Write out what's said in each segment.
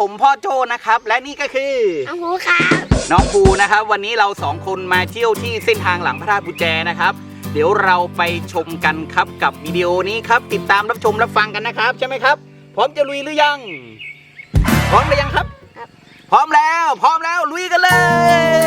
ผมพ่อโจนะครับ และนี่ก็คือ น้องภูครับน้องภูนะครับ วันนี้เราสองคนมาเที่ยวที่เส้นทางหลังพระธาตุกุญแจนะครับ เดี๋ยวเราไปชมกันครับกับวิดีโอนี้ครับ ติดตามรับชมรับฟังกันนะครับ ใช่ไหมครับ พร้อมจะลุยหรือยัง พร้อมหรือยังครับ พร้อมแล้ว พร้อมแล้วลุยกันเลย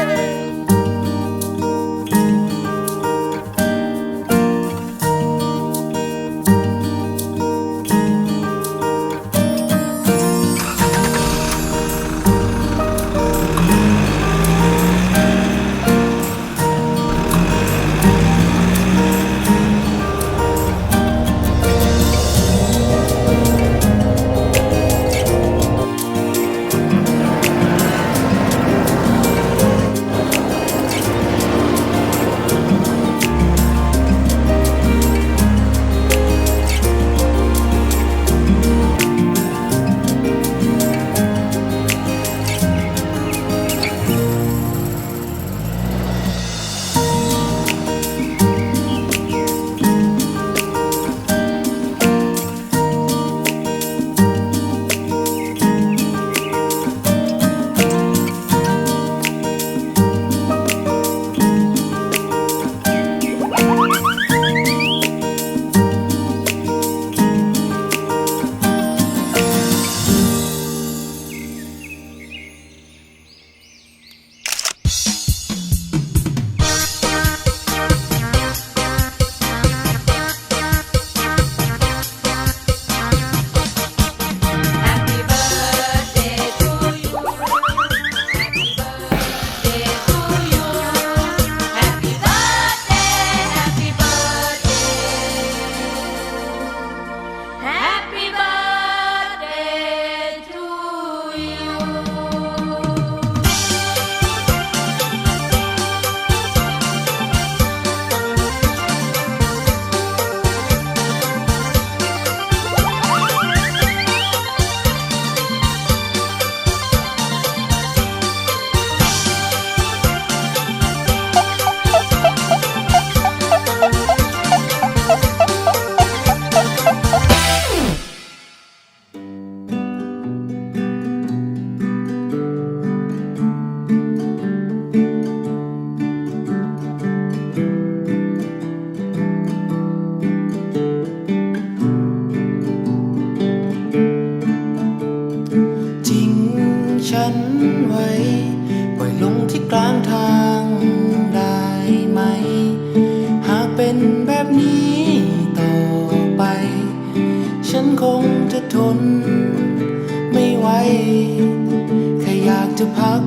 ฉันไว้ ปล่อยลงที่กลางทางได้ไหม หากเป็นแบบนี้ต่อไป ฉันคงจะทนไม่ไหว แค่อยากจะพัก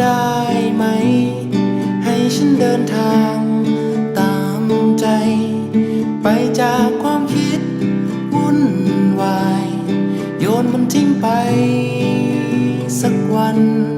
ได้ไหม ให้ฉันเดินทางตามใจ ไปจากความคิดวุ่นวาย โยนมันทิ้งไป สั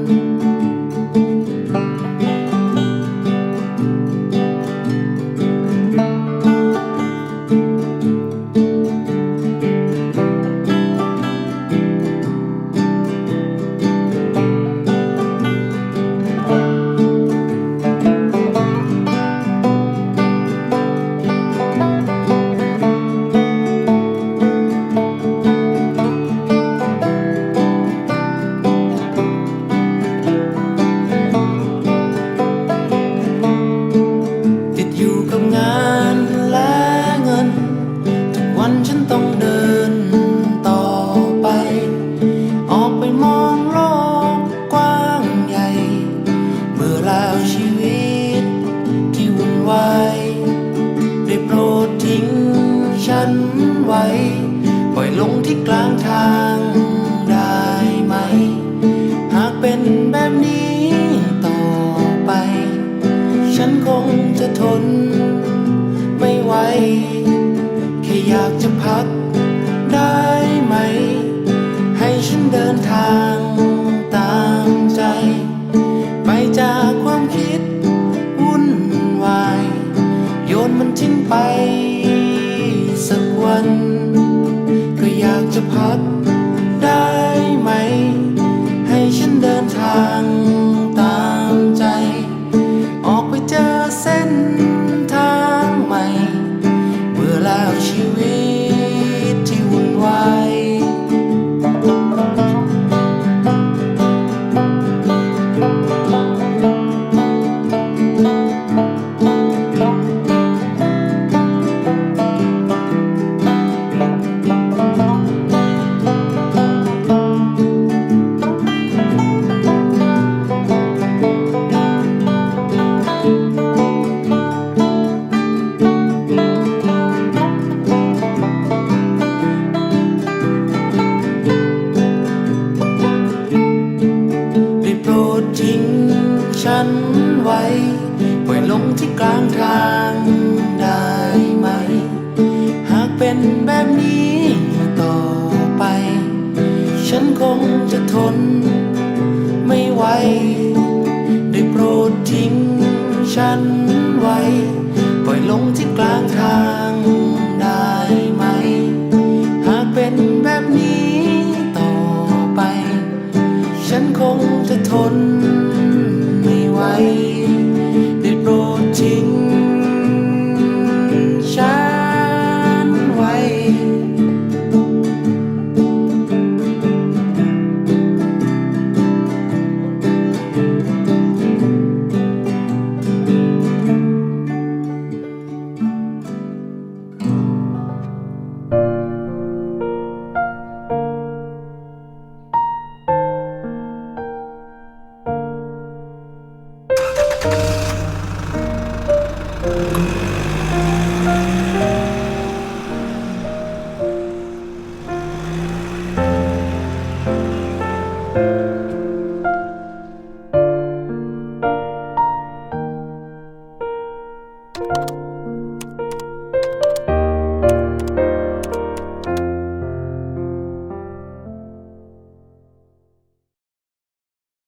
ฉันไว้ ปล่อยลงที่กลางทางได้ไหม หากเป็นแบบนี้ต่อไป ฉันคงจะทนไม่ไหว แค่อยากจะพักได้ไหม ให้ฉันเดินทางตามใจ ไปจากความคิดวุ่นวาย โยนมันทิ้งไป ดิ แบบนี้ต่อไป ฉันคงจะทนไม่ไหว ได้โปรดทิ้งฉันไว้ ปล่อยลงที่กลางทาง